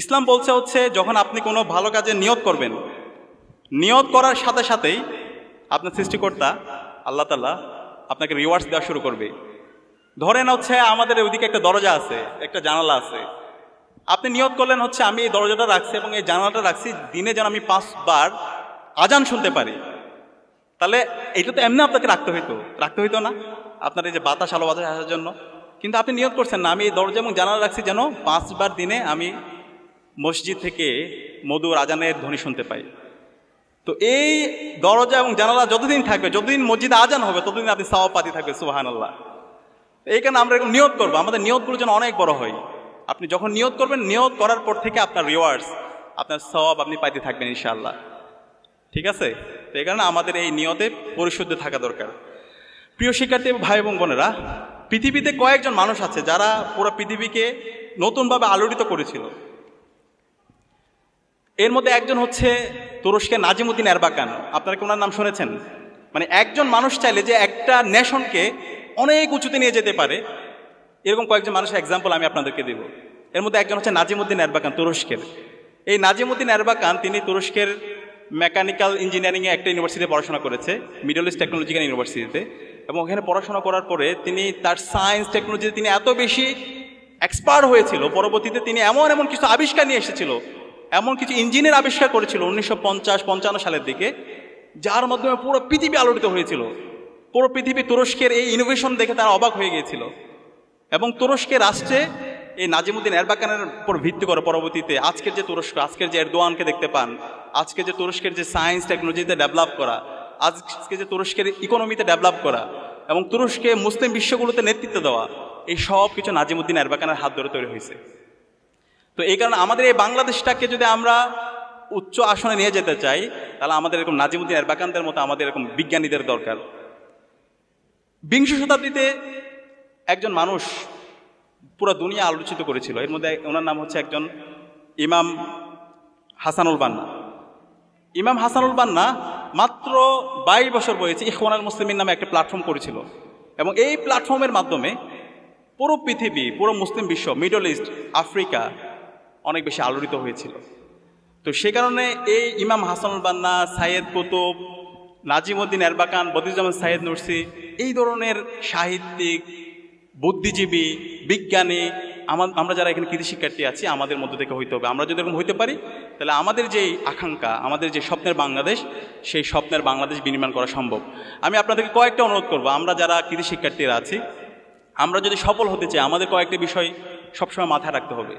ইসলাম বলছে হচ্ছে, যখন আপনি কোনো ভালো কাজে নিয়ত করবেন, নিয়ত করার সাথে সাথেই আপনার সৃষ্টিকর্তা, আল্লাহ তাল্লাহ আপনাকে রিওয়ার্ডস দেওয়া শুরু করবে। ধরেন হচ্ছে, আমাদের ওইদিকে একটা দরজা আছে, একটা জানালা আছে। আপনি নিয়ত করলেন হচ্ছে, আমি এই দরজাটা রাখছি এবং এই জানালাটা রাখছি, দিনে যেন আমি পাঁচবার আজান শুনতে পারি। তাহলে এটা তো এমনি আপনাকে রাখতে হইতো। রাখতে হইতো না, আপনার এই যে বাতাস আলো বাতাস আসার জন্য। কিন্তু আপনি নিয়ত করছেন না, আমি এই দরজা এবং জানালা রাখছি যেন পাঁচবার দিনে আমি মসজিদ থেকে মধুর আজানের ধ্বনি শুনতে পাই। তো এই দরজা এবং জানালা যতদিন থাকবে, যতদিন মসজিদে আজান হবে, ততদিন আপনি সাওয়া পাতি থাকবে সুবাহান আল্লাহ এই কারণে আমরা এরকম নিয়ত করব। আমাদের নিয়তগুলো যেন অনেক বড় হয়। আপনি যখন নিয়ত করবেন, নিয়ত করার পর থেকে আপনার রিওয়ার্ডস আপনার সওয়াব আপনি পাইতে থাকবেন, ইনশাআল্লাহ। ঠিক আছে? তো এই কারণে আমাদের এই নিয়তে পরিশুদ্ধ থাকা দরকার। প্রিয় শিক্ষার্থী, ভাই এবং বোনেরা, পৃথিবীতে কয়েকজন মানুষ আছে যারা পুরো পৃথিবীকে নতুনভাবে আলোড়িত করেছিল। এর মধ্যে একজন হচ্ছে তুরস্কের নাজিমুদ্দিন এরবাকান। আপনারা কি ওনার নাম শুনেছেন? মানে একজন মানুষ চাইলে যে একটা নেশনকে অনেক উঁচুতে নিয়ে যেতে পারে, এরকম কয়েকজন মানুষের এক্সাম্পল আমি আপনাদেরকে দেব। এর মধ্যে একজন হচ্ছে নাজিমুদ্দিন এরবাকান, তুরস্কের। এই নাজিমুদ্দিন এরবাকান, তিনি তুরস্কের মেকানিক্যাল ইঞ্জিনিয়ারিংয়ে একটা ইউনিভার্সিটিতে পড়াশোনা করেছে মিডল ইস্ট টেকনোলজিক্যাল ইউনিভার্সিটিতে এবং ওখানে পড়াশোনা করার পরে তিনি তার সায়েন্স টেকনোলজিতে তিনি এত বেশি এক্সপার্ট হয়েছিল, পরবর্তীতে তিনি এমন এমন কিছু আবিষ্কার নিয়ে এসেছিল এমন কিছু ইঞ্জিনের আবিষ্কার করেছিল উনিশশো পঞ্চাশ, পঞ্চান্ন সালের দিকে, যার মাধ্যমে পুরো পৃথিবী আলোড়িত হয়েছিল। পুরো পৃথিবী তুরস্কের এই ইনোভেশন দেখে তারা অবাক হয়ে গিয়েছিল। এবং তুরস্কের রাষ্ট্রে এই নাজিমুদ্দিন এরবাকানের উপর ভিত্তি করে পরবর্তীতে আজকের যে তুরস্ক, আজকের যে এরদোয়ানকে দেখতে পান, আজকে যে তুরস্কের যে সায়েন্স টেকনোলজিতে ডেভেলপ করা, আজকে যে তুরস্কের ইকোনমিতে ডেভেলপ করা, এবং তুরস্কে মুসলিম বিশ্বগুলোতে নেতৃত্ব দেওয়া, এই সব কিছু নাজিমুদ্দিন এরবাকানের হাত ধরে তৈরি হয়েছে। তো এই কারণে আমাদের এই বাংলাদেশটাকে যদি আমরা উচ্চ আসনে নিয়ে যেতে চাই, তাহলে আমাদের এরকম নাজিমুদ্দিন এরবাকানদের মতো আমাদের এরকম বিজ্ঞানীদের দরকার। বিংশ শতাব্দীতে একজন মানুষ পুরো দুনিয়া আলোচিত করেছিল। এর মধ্যে ওনার নাম হচ্ছে একজন ইমাম হাসানুল বান্না। ইমাম হাসানুল বান্না মাত্র বাইশ বছর বয়সে ইখওয়ানাল মুসলিমের নামে একটা প্ল্যাটফর্ম করেছিল। এবং এই প্ল্যাটফর্মের মাধ্যমে পুরো পৃথিবী, পুরো মুসলিম বিশ্ব মিডল ইস্ট আফ্রিকা অনেক বেশি আলোড়িত হয়েছিল। তো সে কারণে এই Imam Hasanul Banna, Sayyid Qutb Necmettin Erbakan Bediuzzaman Said Nursi, এই ধরনের সাহিত্যিক, বুদ্ধিজীবী, বিজ্ঞানী, আমা- আমরা যারা এখানে কৃষি শিক্ষার্থী আছি, আমাদের মধ্য থেকে হইতে হবে। আমরা যদি এরকম হইতে পারি, তাহলে আমাদের যেই আকাঙ্ক্ষা, আমাদের যে স্বপ্নের বাংলাদেশ, সেই স্বপ্নের বাংলাদেশ বিনির্মাণ করা সম্ভব। আমি আপনাদেরকে কয়েকটা অনুরোধ করব। আমরা যারা কৃষি শিক্ষার্থীরা আছি, আমরা যদি সফল হতে চাই, আমাদের কয়েকটি বিষয় সবসময় মাথায় রাখতে হবে।